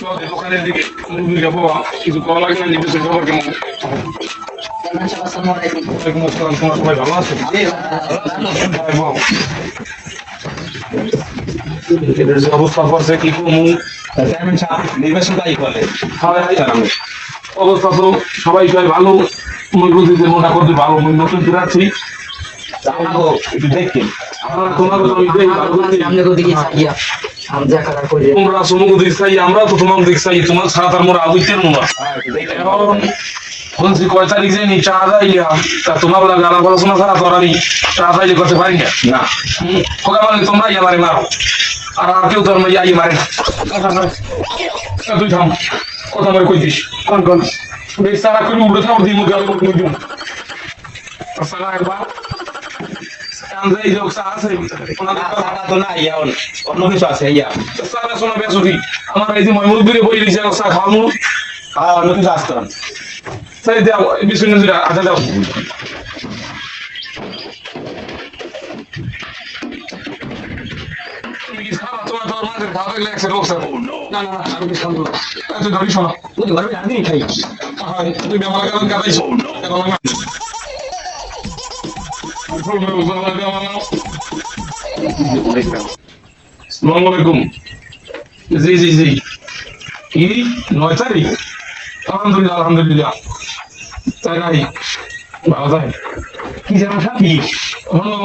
চল, এই দোকানের দিকে মুরগির কিছু করা লাগে না নির্দেশের খবর কেমন? ওয়ালাইকুম আসসালাম তোমার সবাই ভালো আছে? ভাই যে অবস্থা করছে কি কমু নির্বাচন তাই বলে? হায়। অবস্থা তো সবাই সবাই ভালো মুরগিদের মোটা করতে ভালো নতুন ফিরাচ্ছি একটু তো তোমরা ছাড়া তার মোরা আগুইতের মোরা এখন বলছি কয় তা তোমার লাগে আলাপ আলোচনা ছাড়া তো আমি চা যাইলে করতে না না মানে তোমরা ইয়ে মারে মারো আর আর কেউ তোর ইয়ে মারে না। তা তুই কথা মারে কই দিস কোন কোন বেশ করে উড়ে থাম দিই মুখে মুখে দিই সারা একবার আনজাই যোগ সা আছে। তো নাই এখন অন্য কিছু আছে ইয়া। সারা শোনা বেসুরি আমার এই যে ময়মুর দূরে বই দিছে চা খাওয়ানো হ্যাঁ অন্য কিছু আসতো না। তাই দাও বিষ্ণু আচ্ছা দাও। খাওয়া খাওয়া রোগ স্যার না না না আমি কি খাব না। এই তুই ধরিস না বুঝতে পারবি আমি খাই। তুই ব্যবহার করেন কাটাইছো আলাইকুম। জি জি জি। কি? নয় তারিখ? আলহামদুলিল্লাহ আলহামদুলিল্লাহ। তাই নাই? ভালো তাই কি যেন সাকি হলো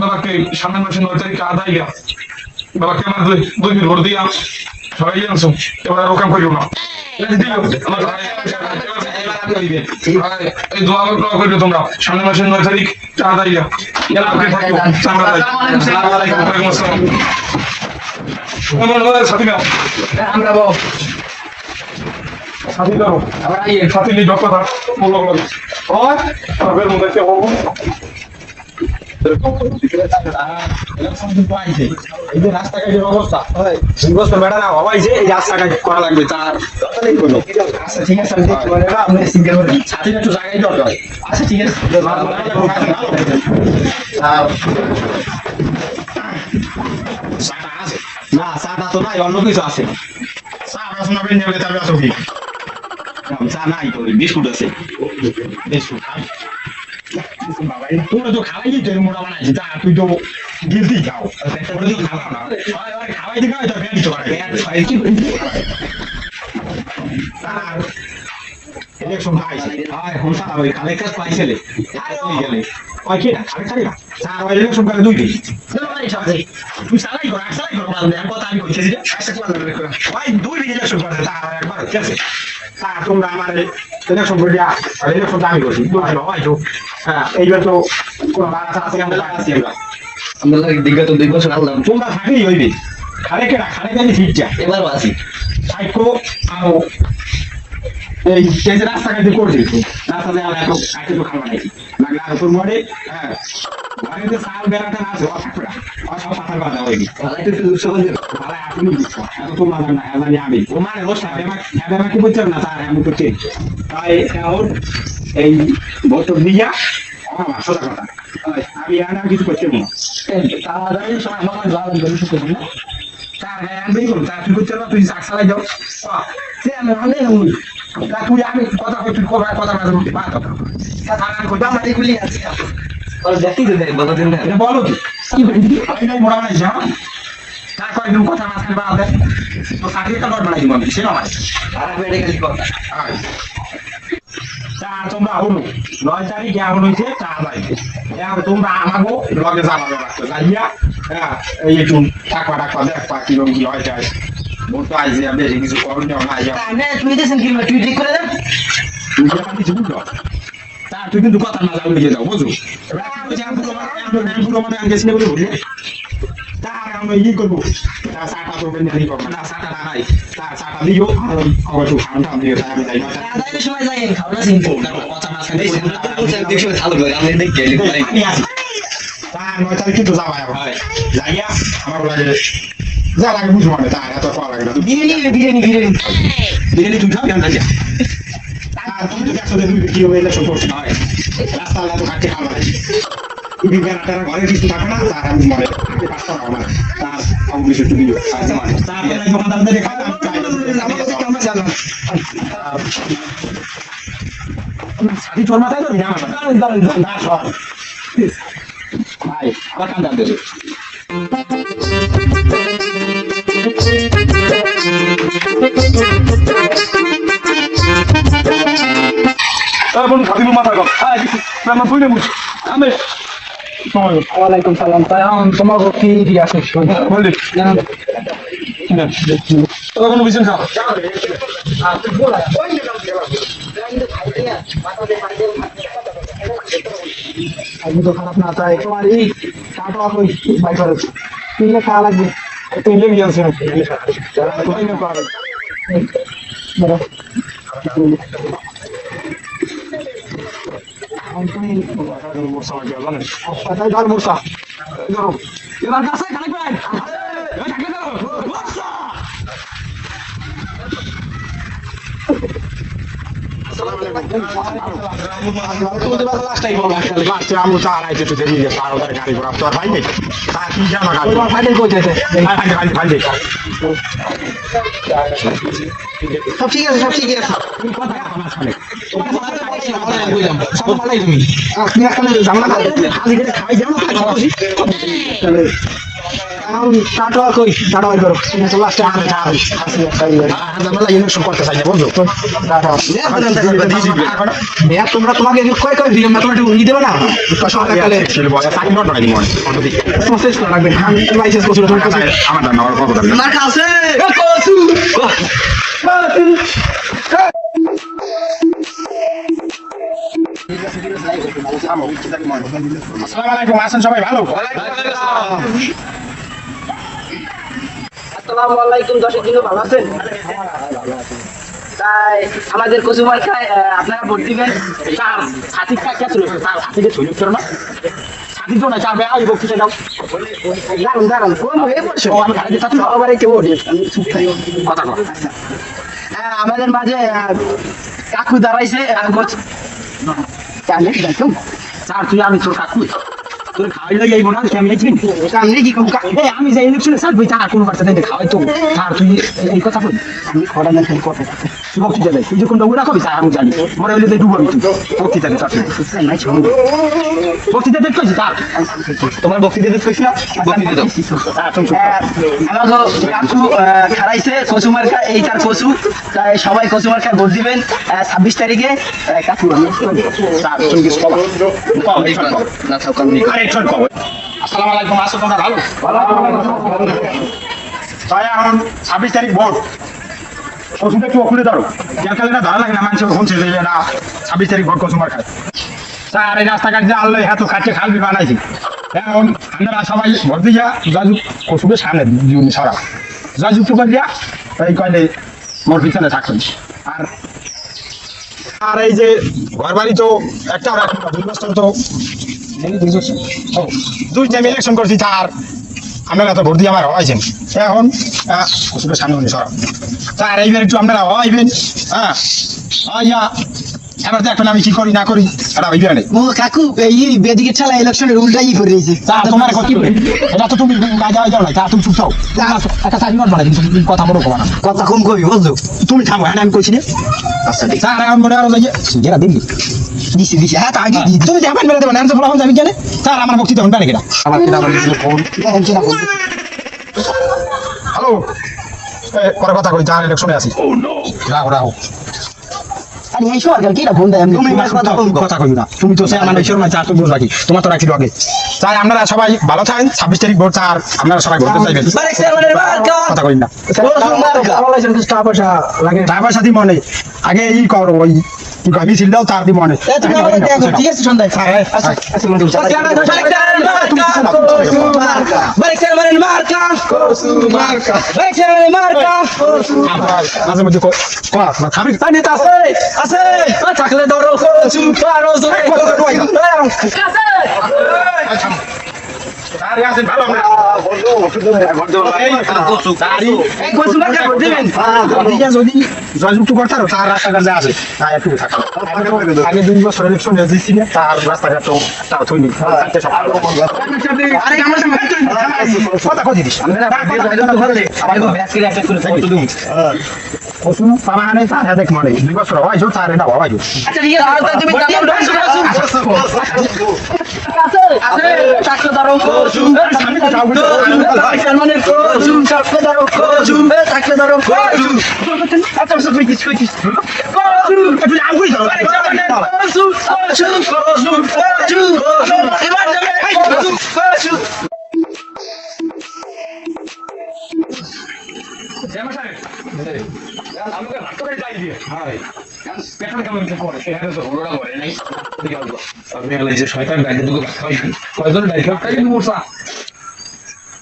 বাবাকে সামনের মাসে নয় তারিখ আদায় গা বাবাকে আমার দুই দুই ভোট দিয়া। সবাই আনছো এবার আর ওকাম করিও না। ভাই, এই দোয়া দোয়া করিও তোমরা। সামনের মাসের নয় তারিখ চা আদায় গা এলা আপনি থাকিও আমরা আলাইকুম। আসসালাম সাথী না আমরা সাথী আমরা আইয়ে সাথী নি ডক্টর বলো ওই তারপর মধ্যে না আচ্ছা আচ্ছা চাটা তো নাই অন্য কিছু আছে চা রসনা বেন নেবে তার বেসো কি চা নাই বিস্কুট আছে বিস্কুট তোরা তো খাওয়াই দিতে মোটা বানাইছি তা তুই তো গিলতেই খাও তোরা তো খাওয়া না। খাওয়াই দিতে খাওয়াই তো পেট তো আর ইলেকশন খাইছে আয় হোসা খালে কাজ পাইছিলে তুই গেলে। ওই কি? না খালে খালি না। স্যার ইলেকশন করে দুই দিন তুই সালাই কর সালাই কর বল দেন কথা আমি কইছি যে আচ্ছা কোন লাগবে ভাই দুই ইলেকশন করে তা একবার ঠিক আছে? তা তোমরা আমার করে দিয়া আর ইলেকশন আমি করছি দুই দিন হয় তো হ্যাঁ এইবার তো কোন বাড়া আছে আমরা আছি আমরা আমরা দিগা তো দুই বছর আনলাম। তোমরা থাকেই হইবে। খালে কেনা খালে কেন ঠিকটা এবার আসি সাইকো আরও এই এই যে রাস্তাঘাটে করছি রাস্তা দিয়ে আমরা এখন আইতে তো খাওয়া নাই। লাগলে আরও তোর মরে হ্যাঁ। বাড়িতে সাল বেড়াতে না আছে করে। অসব পাথর কথা হইনি আলাইতে তো দুশো বন্ধু ভাড়া আপনি এত তো মানা না জানি। আমি ও মানে রোস্টা এবার এবার কি বুঝছেন না তার আমি করছি। তাই এখন এই বছর দিয়া আমার সোজা কথা আমি আর কিছু করতে না। তাড়াতাড়ি সময় আমার ভালো করে শুরু করি তার গায়ে আনবি করো তার তুই করতে না তুই চাক চালাই যাও। সে আমি অনেক তা তুই আমি কথা কই তুই কথা কথা না বলতে পারতো বাবা মারি গুলি আছে আর দেখি তো দেখ বলো দিন না এটা বলো কি আমি নাই মোড়া বানাইছি হ্যাঁ তার কয়েকদিন কথা না থাকবে আমাদের তো চাকরি লট বানাই দিব আমি সে নয় আর বেড়ে গেলি কথা তা তোমরা হলো নয় তারিখ এখন হয়েছে চা বাড়িতে এখন তোমরা আমাগো লগে যাওয়া রাখতো যাইয়া হ্যাঁ এই একটু টাকা টাকা দেখবা কীরকম কি হয় যায় মোট তো আইসি বেশি কিছু করুন না আইয়া না তুই দেন কি তুই ঠিক করে দেন তুই যে কিছু বুঝলো তা তুই কিন্তু কথা না যাও নিয়ে যাও বুঝো আমি আমি মানে- আমি আমি মানে আমি গেছি না বলে বুঝলে তার আমরা ই করব তার চাটা তো বেন ই করব না চাটা না নাই তার চাটা দিও আর অবশ্য খাওয়া টান দিও তাই আমি যাই না আদায়ের সময় যাই কথা মাঝখানে এই বলছি, সিনকো তো সব দিকে ভালো করে আমি দেখি গেলি ভাই আমি তার নয় তারিখ কিন্তু যাওয়া এখন যাইয়া আমার লাগে যা লাগে বুঝব মানে তার এত পাওয়া লাগে না। বিরিয়ানি বিরিয়ানি বিরিয়ানি। বিরিয়ানি তুই খাবি আমি আর তুমি তো একশো দুই কি হয়ে ইলেকশন করছি নয় রাস্তা আল্লাহ তো কাটতে খাওয়া তুমি বেড়াটারা ঘরে কিছু থাকে না তার আমি মনে পাঁচটা আমার তার বেলায় দোকানদারদের আমি চাই সাথী তোর মাথায় না? না ভাই দেবে। আমার তুই নেবুঝ আমি ওয়ালাইকুম সালাম তাই তোমার কি কি আছে বললি তোরা কোনো বিছান খা আমি তো খারাপ না তাই তোমার এই কাটো কই বাই করে তিনলে খাওয়া লাগবে এবার কাছে খালি ভাই সব ঠিক আছে সব ঠিক আছে আপনি এখানে ঝামেলা করতেছেন আজকে খাই যাও না টাটো কই টাটো আই করো লাস্টে আনে ঝামেলা ইলেকশন করতে চাই না বুঝছ মেয়া তোমরা তোমাকে কয় কয় দিলাম না তোমরা দেবে না আমি লাইসেন্স আমার আমার কথা আমার কাছে কসু আসসালামু সবাই, ভালো? আসসালামু আলাইকুম ভালো আছেন? তাই আমাদের কচুমার্কায় আপনারা ভোট দিবেন। চার সাথী ছিল? সাথীকে না? না আমি থাকি। কথা আমাদের মাঝে কাকু দাঁড়াইছে চার তুই আমি তোর কাকু তোর খাওয়াই লাগে সামনে কি এই আমি ইলেকশনে কোনো বাচ্চা খাওয়াই তো। তুই এই কথা বল। আমি না খাই কথা তুই তুই আমি জানি। মরে হইলে তুই তুই। নাই কইছি তোমার কইছি না কাকু খারাইছে কচু মার্কা এই তার কচু। তাই সবাই কচু মার্কা ভোট দিবেন ছাব্বিশ তারিখে। কাকু আমি না আসসালামু আলাইকুম আছো তোমরা ভালো? তাই এখন ছাব্বিশ তারিখ ভোট। ওষুধ একটু খুলে ধরো যার লাগে না? মানুষের যে না ছাব্বিশ তারিখ ভোট কসুমার খায়। স্যার এই রাস্তাঘাট যে আল্লাহ এত কাটছে খালবি বানাইছি। এখন আপনারা সবাই ভোট দিয়া যাজুক কসুকের সামনে সরা। যাজুক তো দিয়া এই কয়লে মোর পিছনে থাকবেন আর আর এই যে ঘর বাড়ি তো একটা তো দুই টাইম ইলেকশন করছি তার আপনারা তো ভোট দিয়ে আমার হওয়াইছেন এখন সামনে উনি সরাব স্যার এইবার একটু আপনারা হওয়াইবেন হ্যাঁ এবার দেখবেন আমি কি করি না করি এটা ও কাকু এই বেদিকে ইলেকশনের উল্টাই করে দিয়েছে তা তোমার কথা কি এটা তো তুমি না যাওয়া যাও না। তা তুমি চুপ থাও একটা চাকরি তুমি কথা না। কথা কম কবি বুঝলো তুমি থামো হ্যাঁ আমি কইছি না। আচ্ছা ঠিক মনে করো যে যেটা দিবি দিছি দিছি হ্যাঁ তা আগে তুমি যে আমার মেরে দেবেন আমি তো বলা আমি জানি স্যার আমার বক্তৃতা শুনবে নাকি না আমার কিনা বলছিল ফোন হ্যালো পরে কথা কই যার ইলেকশনে আছি রাখো রাখো আরে এই সরকার কি না ফোন দেয় আমি তুমি কথা কই না তুমি তো চেয়ারম্যান হইছো না চার তো বুঝ রাখি তোমার তো রাখি আগে তাই আপনারা সবাই ভালো থাকেন ছাব্বিশ তারিখ ভোট চার আপনারা সবাই ভোট চাইবেন কথা কই না আমার লাইসেন্স টাকা পয়সা লাগে ড্রাইভার সাথী মনে আগে ই কর ওই কয় মিছিল দাও তার দি এ তুমি আমার দেখো ঠিক আছে সন্ধ্যায় মাঝে মধ্যে খাবি আর নেতা আছে আছে। থাকলে ধরো আরে আছেন ভালো দিবেন জয়যুক্ত করতে তার রাস্তাঘাট যা আছে তা একটু থাকা আগে দুই বছর ইলেকশন দিয়েছি তার রাস্তাঘাট তো তার থইনি আরে আমার সামনে কথা কথা দিস কসুন সামানে তার দেখ মানে দুই বছর হয় জোর তার এটা হয় জোর আচ্ছা ঠিক আছে তাহলে তুমি জানো আছে চাকরি দারো কচু সালমানের কচু চাকরি দারো কচু চাকরি দারো কচু আচ্ছা সব কইছিস কইছিস কচু তুই আগুই দাও কচু কচু কচু কচু এবার যাবে কচু কচু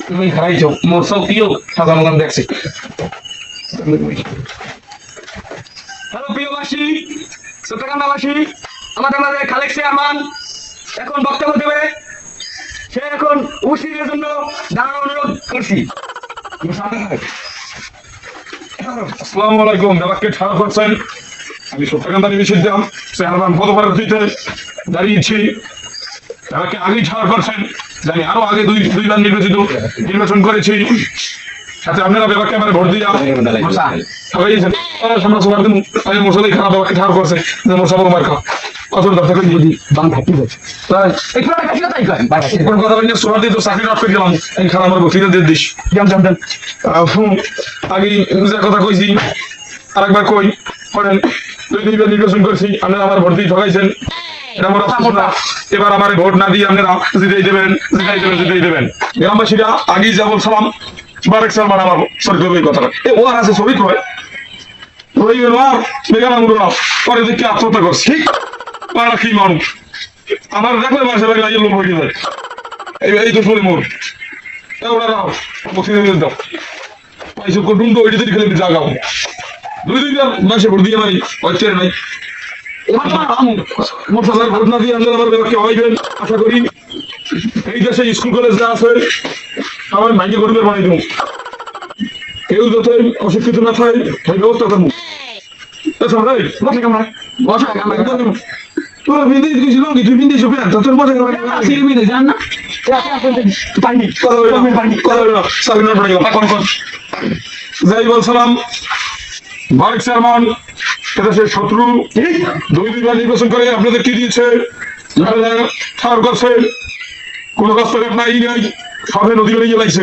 তুমি মোরসাও মগান দেখছি হ্যালো প্রিয়বাসী চট্টগ্রামবাসী আমাদের মাঝে এখন বক্তব্য দেবে সে এখন উপস্থিতের জন্য দাঁড়ানো অনুরোধ করছি আসসালামু আলাইকুম ব্যাপারকে ঠাড়া করছেন। আমি সত্যকান্ত নিষিদ্ধাম চেয়ারম্যান দিতে দাঁড়িয়েছি। ব্যাপারকে আগেই ছাড় করছেন, জানি আরও আগে দুই দুইবার নির্বাচিত নির্বাচন করেছি। সাথে আপনারা ব্যাপারকে আমার ভোট দিয়া ঠকাইছেন সামনে সবার মশলাই খারাপ ব্যাপারকে ঠাড়া করছে যে মশা বড় মার খাও কত দরকার করে দিয়ে থাকি যাচ্ছে তাই একটু একটা তাই করেন এখন কথা বলি দিয়ে তো চাকরি নষ্ট করে গেলাম। এই খারাপ আমার দিয়ে দিস। জান জান জান আগে যে কথা কইছি আরেকবার কই করেন। দুই দুইবার নির্বাচন করছি আপনারা আমার ভোট দিয়ে ঠকাইছেন। এটা আমার অপরাধ না। এবার আমার ভোট না দিয়ে আপনারা জিতাই দেবেন জিতাই দেবেন জিতাই দেবেন। গ্রামবাসীরা আগেই যা বলছিলাম বারেক সালমান আমার সরকার ওই কথাটা। এ আছে ছবি কয়? ওই আর বেগান নাও পরে দেখে আত্মহত্যা করছি। পাড়া কি মানুষ? আমার দেখলে মাসে লাগে এই লোক হয়ে যায়। এই তো মোর। ওরা দাও পয়সা করুন তো ওইটা খেলে জাগাও। দুই মাসে ভোট দিয়ে নাই। দিয়ে আশা স্কুল, কলেজ যা আছে অশিক্ষিত না থাকে তোর বিন্দি গেছিল কি? তুই বিন্দি সুপে তোর বসে কেমন সিরি বিন্দি জান না? পানি পানি সাবিনা পড়ে কোন কোন যাই বলছিলাম বারেক চেয়ারম্যান এদেশের শত্রু। দুই দুইবার নির্বাচন করে। আপনাদের কি দিয়েছে? আপনারা ঠার করছে। কোন রাস্তাঘাট নাই নাই। সবে নদী বেড়ে গেলাইছে।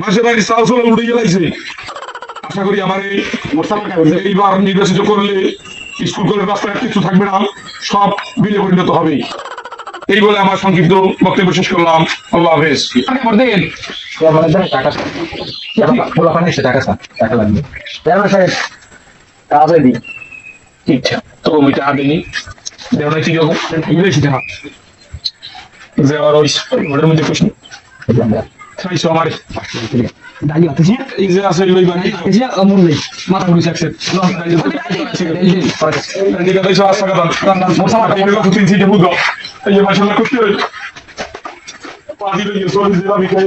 মাসে বাড়ি চাল চলে উড়ে গেলাইছে। আশা করি আমার এই এইবার নির্বাচিত করলে স্কুল কলেজ রাস্তাঘাট কিছু থাকবে না। সব বিলে পরিণত হবে এই বলে আমার সংক্ষিপ্ত বক্তব্য শেষ করলাম। আল্লাহ হাফেজ। তো ওইটা আবেনি দেওয়া কি রকম ইংলিশ দেখা যে আমার ওই ওটার মধ্যে প্রশ্ন। খাইছো আমার ডালি আছে এই যে আছে ওই বানি এই যে আমুল নেই মাথা ঘুরে যাচ্ছে নিকা দাইছো আসা কথা মোসা মাথা ঘুরে গেছে তিন সিটে বুঝো এই যে মাশাআল্লাহ করতে হবে পাদি লইয়ে সোলি দিলা বিকাই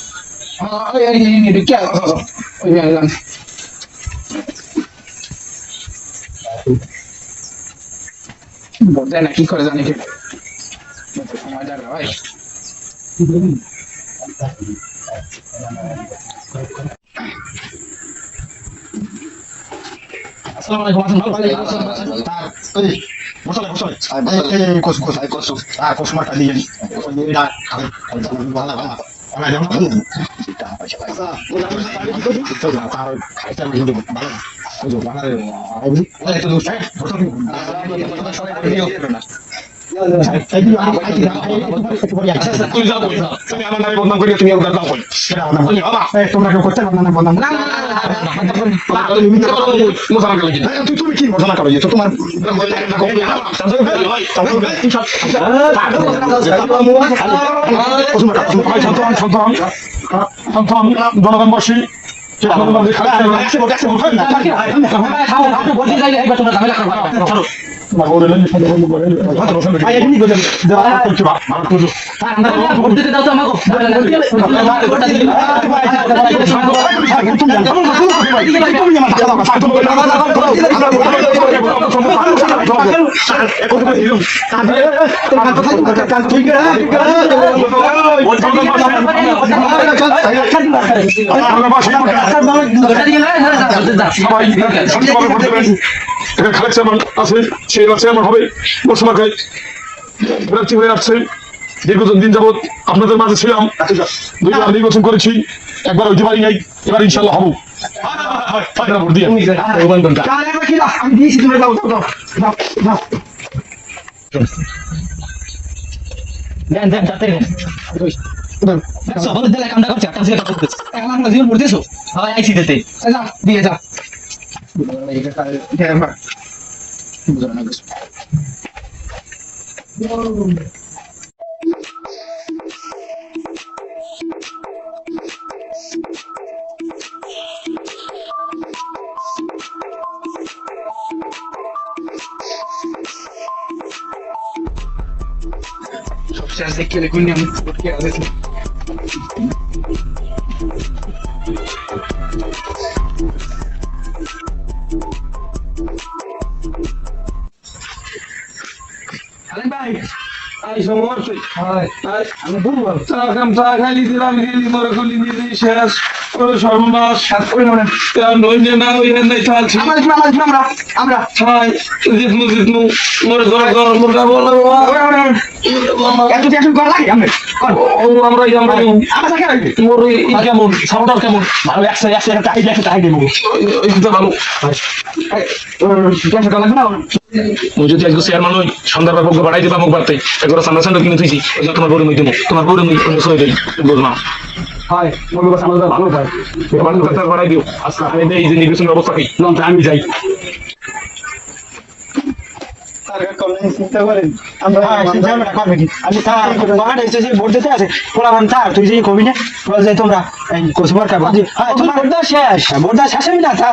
Ay, ay, ay, ay, ¿qué haces? Muy bien, adelante. Bordena, কি করে জানি সময় যাবে ভাই আসসালামু আলাইকুম আসসালামু আলাইকুম বসলে বসলে কসু কসু কসু আর কসু মার্কা দিয়ে নি ভালো ভালো আমার যেমন ভালো তার খাইতে ভালো বুঝো বাংলা আরে বুঝি ওই তো দোষ হ্যাঁ প্রথম এই পরে তুমি বদনাম বাবা এই তোমরা করতে পারবে না তো তোমার জনগণবাসী বলতে যাই একবার তোমরা ঝামেলা সবাই আছে এবার চেয়ারম্যান হবে। বর্ষমাকে প্রার্থী হয়ে আসছে। দীর্ঘদিন দিন যাবৎ আপনাদের মাঝে ছিলাম। দুইবার নির্বাচন করেছি। একবার হইতে পারি নাই এবার ইনশাল্লাহ হব। দিয়ে। আমি দিয়েছি তুমি যাও যাও যাও যাও দেন দেন তাতে দেন সবাই দিলে কামটা করছে একটা ছেলে কথা বলতেছে এখন আমরা জীবন পড়তেছো হয় আইছি দিতে যা দিয়ে যা আই সর্বনাশ সাত করে নইলে না ওই নাই চালছি আমরা আমরা আমরা আমরা। ছাই জিতমু জিতমু মরে ঘর ঘর মুরগা বলা এত টেনশন করা লাগে আমি ও আমরা আমরা আমার সাথে মোর কেমন সাপোর্টার কেমন? ভালো একশো একশো একটা টাইট একশো টাইট দেবো। এইটা ভালো। টেনশন করা লাগবে না মুই যদি আজকে চেয়ারম্যান হই সন্ধ্যার পক্ষে বাড়াই দিবা মুখ বাড়তে একবার সান্ডা সান্ডা কিনে থুইছি তোমার বড় মুই দেবো। তোমার বড় মুই সই দেই বুঝলাম। হয় মনে করছে আমাদের ভালো হয়। লঙ্কা আমি যাই।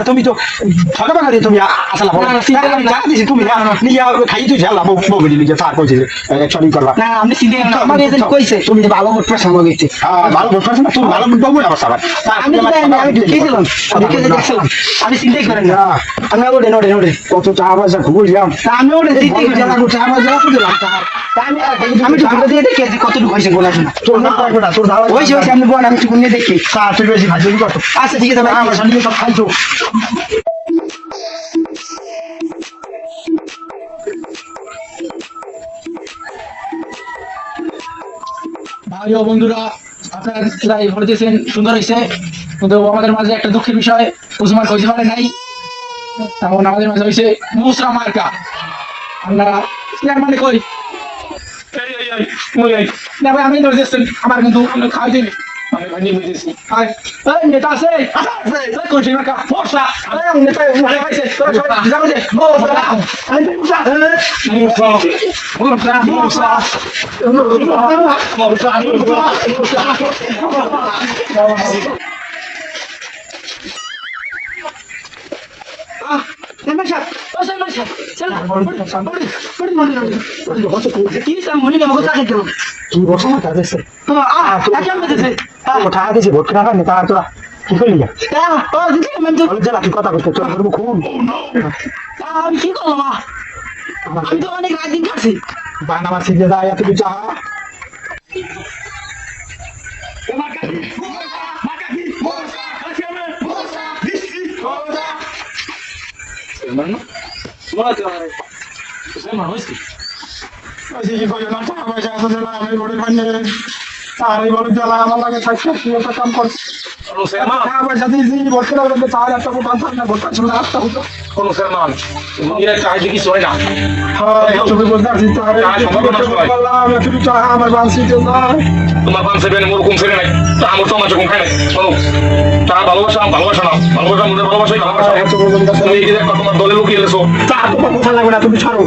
তুমি তো ছোট বাগান তুমি আসলা আমি তুমি নিজে খাই তুই ঝালা বউ দিলি যে কইছে একশো করবা। না আমি চিন্তা আমার এজেন্ট কইছে তুমি ভালো ভোট পেছন গেছে হ্যাঁ ভালো ভোট পেছন তুমি ভালো ভোট পাবো না আবার আমি তো জানি না, আমি ঢুকেছিলাম ঢুকেছি দেখছিলাম আমি চিন্তাই করেন না। আমি ওরে নোড়ে নোড়ে কত চা বাজা খুব আমি ওটা চিন্তাই করি না চা বাজা খুব দিলাম আমি আমি তো ঘুরে দিয়ে দেখি কতটুকু হয়েছে গোলা শোনা। তোর না তোর ধারা ওই সে আমি বোন আমি একটু নিয়ে দেখি। তুই বেশি ভাজি কত আচ্ছা ঠিক আছে ভাই। আমার সঙ্গে সব খাইছো ভাই ও বন্ধুরা আপনারা বলতেছেন সুন্দর হয়েছে। কিন্তু আমাদের মাঝে একটা দুঃখের বিষয় উসমান পারে নাই। তেমন আমাদের মাঝে হয়েছে মুসরা মার্কা। আমরা চেয়ারম্যানে কই? এই এই এই মুই এই। না ভাই আমি ধরে দিচ্ছেন আমার কিন্তু খাওয়াই দিবি আমি হাই এই নেতা আছে। এই কোন সেই মার্কা ফর্সা নেতা ভালো হয়েছে তোরা সবাই যাবে যে মুসরা আমি মুসরা মুসা মুসরা মুসরা মুসরা তুই বসো না তাদের টাকা দিয়েছি ভোট টাকা নেই তার কি করলি যে কথা করতে তোর করব খুন আমি কি করলাম আমি তো অনেক রাত দিন কাটছি। বানামা সিজে যায় এত কিছু চা আর এই বলে জ্বালা আমার লাগে থাকছে তুই একটা কাম কর। আমার সাথে জিনি ভোট করা বলতে চার একটা ভোট আনতাম না ভোট ছিল আটটা হতো কোন মুসলমান দুনিয়ার চাহিদা কিছু হয় না তো তোমার পান সেবেন মোরকম ছেড়ে নাই। তা আমার তো আমার চোখ খায় নাই। বলো তা ভালোবাসা ভালোবাসা না ভালোবাসা মনের ভালোবাসাই ভালোবাসা তুমি এই দেখো তোমার দলে লুকিয়ে এলেছো চা তোমার কথা লাগবে না তুমি ছাড়ো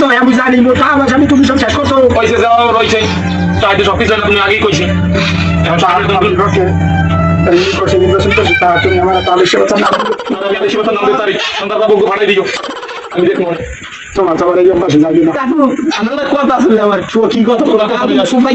তো আমি জানি আমার স্বামী তুমি সব শেষ করছ। পয়সা দেওয়া রয়েছে চাইতে সব কিছু তুমি আগেই কইছি। এখন সামনে এই করছে নির্বাচন করছে তা তুমি আমার তাহলে সে কথা না বেশি কথা নাম তারিখ। সন্তান বাবুকে ভাড়াই দিও আমি দেখব তোমার তোমার এই অভ্যাস যাবি না। আমার কথা আসলে আমার। কি কথা সবাই